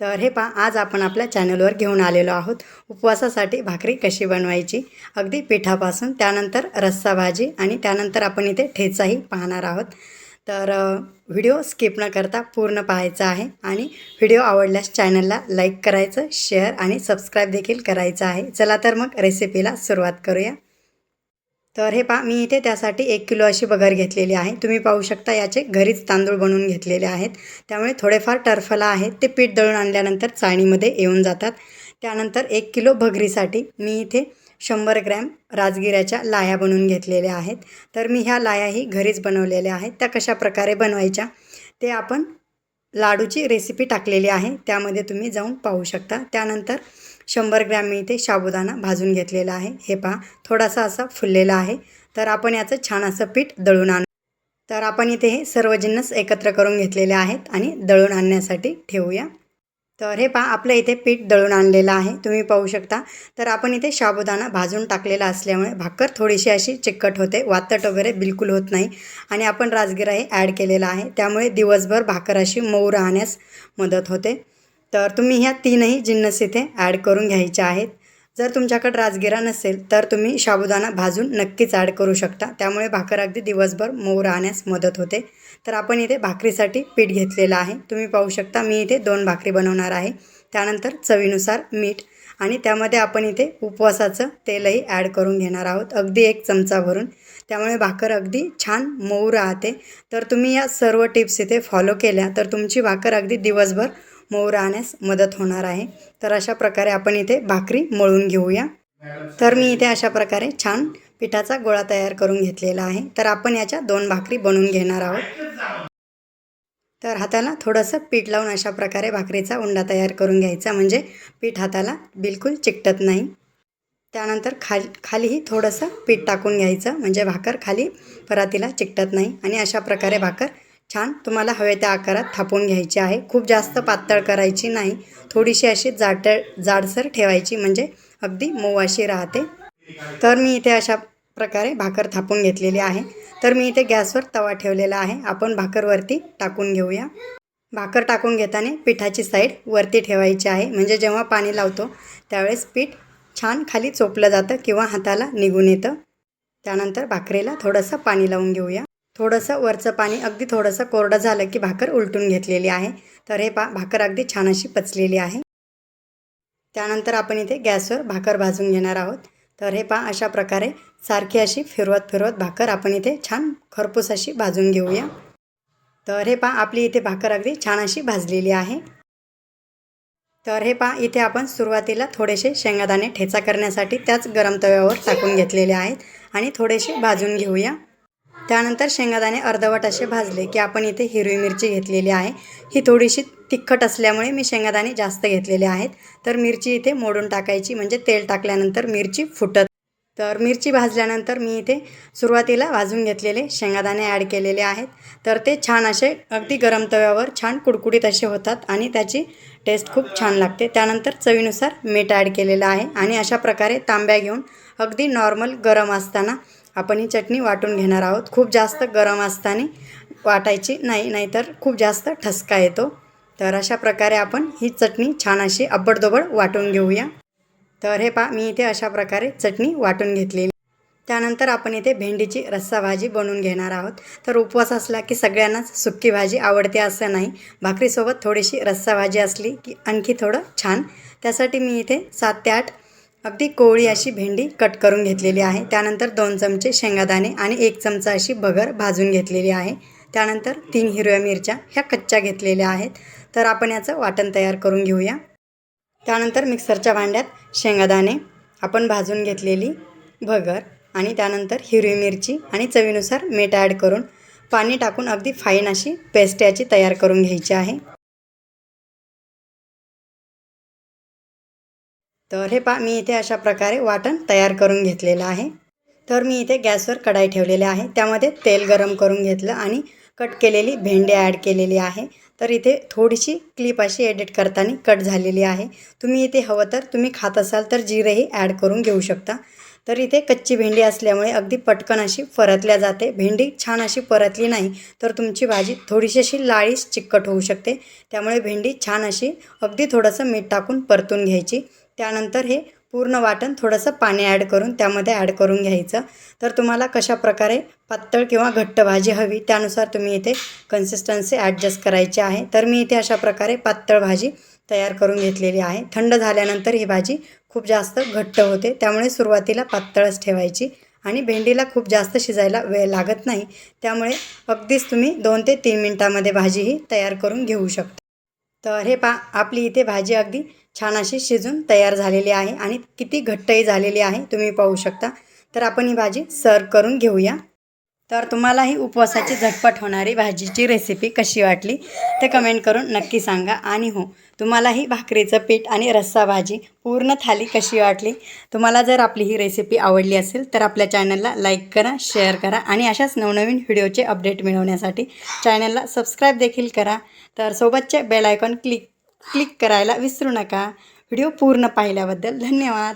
तर हे पहा आज आपण आपल्या चॅनलवर घेऊन आलेलो आहोत. उपवासासाठी भाकरी कशी बनवायची? अगदी पिठापासून त्यानंतर रस्सा भाजी आणि त्यानंतर आपण इथे ठेचाही पाहणार आहोत. तर व्हिडिओ स्किप न करता पूर्ण पाहायचा आहे आणि व्हिडिओ आवडल्यास चॅनलला लाईक करायचं शेअर आणि सबस्क्राईब देखील करायचं आहे. चला तर मग रेसिपीला सुरुवात करूया. तर हे पहा मी इथे त्यासाठी एक किलो अशी बगर घेतलेली आहे. तुम्ही पाहू शकता याचे घरीच तांदूळ बनवून घेतलेले आहेत. त्यामुळे थोडेफार टरफला आहेत. ते पीठ दळून आणल्यानंतर चाळणीमध्ये येऊन जातात. त्यानंतर एक किलो भगरीसाठी मी इथे शंभर ग्रॅम राजगिऱ्याच्या लाया बनवून घेतलेल्या आहेत. तर मी ह्या लायाही घरीच बनवलेल्या आहेत. त्या कशा प्रकारे बनवायच्या ते आपण लाडूची रेसिपी टाकलेली आहे. त्यामध्ये तुम्ही जाऊन पाहू शकता. त्यानंतर शंभर ग्रॅम मी इथे साबुदाणा भाजून घेतलेला आहे. हे पहा थोडासा असा फुललेला आहे. तर आपण याचं छान असं पीठ दळून आणू. तर आपण इथे हे सर्व जिन्नस एकत्र करून घेतलेले आहेत आणि दळून आणण्यासाठी ठेवूया. तर हे पहा आपलं इथे पीठ दळून आणलेलं आहे. तुम्ही पाहू शकता. तर आपण इथे साबुदाणा भाजून टाकलेला असल्यामुळे भाकर थोडीशी अशी चिकट होते. वातट वगैरे बिलकुल होत नाही. आणि आपण राजगिराही ॲड केलेला आहे. त्यामुळे दिवसभर भाकर अशी मऊ राहण्यास मदत होते. तर तुम्ही ह्या तीनही जिन्नस इथे ॲड करून घ्यायच्या आहेत. जर तुमच्याकडे राजगिरा नसेल तर तुम्ही साबुदाणा भाजून नक्कीच ॲड करू शकता. त्यामुळे भाकर अगदी दिवसभर मऊ राहण्यास मदत होते. तर आपण इथे भाकरीसाठी पीठ घेतलेलं आहे. तुम्ही पाहू शकता मी इथे दोन भाकरी बनवणार आहे. त्यानंतर चवीनुसार मीठ आणि त्यामध्ये आपण इथे उपवासाचं तेलही ॲड करून घेणार आहोत. अगदी एक चमचा भरून. त्यामुळे भाकर अगदी छान मऊ राहते. तर तुम्ही या सर्व टिप्स इथे फॉलो केल्या तर तुमची भाकर अगदी दिवसभर मऊ राहण्यास मदत होणार आहे. तर अशा प्रकारे आपण इथे भाकरी मळून घेऊया. तर मी इथे अशा प्रकारे छान पिठाचा गोळा तयार करून घेतलेला आहे. तर आपण याच्या दोन भाकरी बनवून घेणार आहोत. तर हाताला थोडंसं पीठ लावून अशा प्रकारे भाकरीचा उंडा तयार करून घ्यायचा. म्हणजे पीठ हाताला बिलकुल चिकटत नाही. त्यानंतर खाल खालीही थोडंसं पीठ टाकून घ्यायचं. म्हणजे भाकर खाली परातीला चिकटत नाही. आणि अशा प्रकारे भाकर छान. तुम्हाला हवे त्या आकारात थापून घ्यायची आहे. खूप जास्त पातळ करायची नाही. थोडीशी अशी जाट जाडसर ठेवायची म्हणजे अगदी मऊ अशी राहते. तर मी इथे अशा प्रकारे भाकर थापून घेतलेली आहे. तर मी इथे गॅसवर तवा ठेवलेला आहे. आपण भाकरवरती टाकून घेऊया. भाकर टाकून घेताना पिठाची साईड वरती ठेवायची आहे. म्हणजे जेव्हा पाणी लावतो त्यावेळेस पीठ छान खाली चोपलं जातं किंवा हाताला निघून येतं. त्यानंतर भाकरीला थोडंसं पाणी लावून घेऊया. थोडंसं वरचं पाणी अगदी थोडंसं कोरडं झालं की भाकर उलटून घेतलेली आहे. तर हे पा भाकर अगदी छान अशी पचलेली आहे. त्यानंतर आपण इथे गॅसवर भाकर भाजून घेणार आहोत. तर हे पहा अशा प्रकारे सारखी अशी फिरवत फिरवत भाकर आपण इथे छान खरपूस अशी भाजून घेऊया. तर हे पहा आपली इथे भाकर अगदी छान अशी भाजलेली आहे. तर हे पहा इथे आपण सुरुवातीला थोडेसे शेंगादाणे ठेचा करण्यासाठी त्याच गरम तव्यावर टाकून घेतलेले आहेत. आणि थोडेसे भाजून घेऊया. त्यानंतर शेंगादाणे अर्धवट असे भाजले की आपण इथे हिरवी मिरची घेतलेली आहे. ही थोडीशी तिखट असल्यामुळे मी शेंगादाणे जास्त घेतलेले आहेत. तर मिरची इथे मोडून टाकायची म्हणजे तेल टाकल्यानंतर मिरची फुटत. तर मिरची भाजल्यानंतर मी इथे सुरुवातीला भाजून घेतलेले शेंगादाणे ॲड केलेले आहेत. तर ते छान असे अगदी गरम तव्यावर छान कुडकुडीत असे होतात आणि त्याची टेस्ट खूप छान लागते. त्यानंतर चवीनुसार मीठ ॲड केलेलं आहे आणि अशा प्रकारे तांब्या घेऊन अगदी नॉर्मल गरम असताना आपण ही चटणी वाटून घेणार आहोत. खूप जास्त गरम असताना वाटायची नाही नाहीतर खूप जास्त ठसका येतो. तर अशा प्रकारे आपण ही चटणी छान अशी अब्बडदोबड वाटून घेऊया. तर हे पा मी इथे अशा प्रकारे चटणी वाटून घेतलेली त्यानंतर आपण इथे भेंडीची रस्सा भाजी बनवून घेणार आहोत. तर उपवास असला की सगळ्यांनाच सुक्की भाजी आवडते असं नाही. भाकरीसोबत थोडीशी रस्सा भाजी असली की आणखी थोडं छान. त्यासाठी मी इथे सात ते आठ अगदी कोवळी अशी भेंडी कट करून घेतलेली आहे. त्यानंतर दोन चमचे शेंगादाणे आणि एक चमचा अशी भगर भाजून घेतलेली आहे. त्यानंतर तीन हिरव्या मिरच्या ह्या कच्च्या घेतलेल्या आहेत. तर आपण याचं वाटण तयार करून घेऊया. त्यानंतर मिक्सरच्या भांड्यात शेंगादाणे आपण भाजून घेतलेली भगर आणि त्यानंतर हिरवी मिरची आणि चवीनुसार मीठ ॲड करून पाणी टाकून अगदी फाईन अशी पेस्ट याची तयार करून घ्यायची आहे. तर हे पा मी इथे अशा प्रकारे वाटण तयार करून घेतलेलं आहे. तर मी इथे गॅसवर कढाई ठेवलेली आहे. त्यामध्ये तेल गरम करून घेतलं आणि कट केलेली भेंडी ॲड केलेली आहे. तर इथे थोडीशी क्लिप अशी एडिट करताना कट झालेली आहे. तुम्ही इथे हवं तर तुम्ही खात असाल तर जिरेही ॲड करून घेऊ शकता. तर इथे कच्ची भेंडी असल्यामुळे अगदी पटकन अशी परतल्या जाते. भेंडी छान अशी परतली नाही तर तुमची भाजी थोडीशी अशी लाळीस चिकट होऊ शकते. त्यामुळे भेंडी छान अशी अगदी थोडंसं मीठ टाकून परतून घ्यायची. त्यानंतर हे पूर्ण वाटण थोडंसं पाणी ॲड करून त्यामध्ये ॲड करून घ्यायचं. तर तुम्हाला कशा प्रकारे पातळ किंवा घट्ट भाजी हवी त्यानुसार तुम्ही इथे कन्सिस्टन्सी ॲडजस्ट करायची आहे. तर मी इथे अशा प्रकारे पातळ भाजी तयार करून घेतलेली आहे. थंड झाल्यानंतर ही भाजी खूप जास्त घट्ट होते. त्यामुळे सुरुवातीला पातळच ठेवायची आणि भेंडीला खूप जास्त शिजायला वेळ लागत नाही. त्यामुळे अगदीच तुम्ही दोन ते तीन मिनटामध्ये भाजी ही तयार करून घेऊ शकता. तर हे पा आपली इथे भाजी अगदी छान अशी शिजून तयार झालेली आहे आणि किती घट्टही झालेली आहे तुम्ही पाहू शकता. तर आपण ही भाजी सर्व करून घेऊया. तर तुम्हाला ही उपवासाची झटपट होणारी भाजीची रेसिपी कशी वाटली ते कमेंट करून नक्की सांगा. आणि हो तुम्हाला ही भाकरीचं पीठ आणि रस्सा भाजी पूर्ण थाली कशी वाटली? तुम्हाला जर आपली ही रेसिपी आवडली असेल तर आपल्या चॅनलला लाईक करा शेअर करा आणि अशाच नवनवीन व्हिडिओचे अपडेट मिळवण्यासाठी चॅनलला सबस्क्राईब देखील करा. तर सोबतचे बेल आयकॉन क्लिक क्लिक करायला विसरू नका. व्हिडिओ पूर्ण पाहिल्याबद्दल धन्यवाद.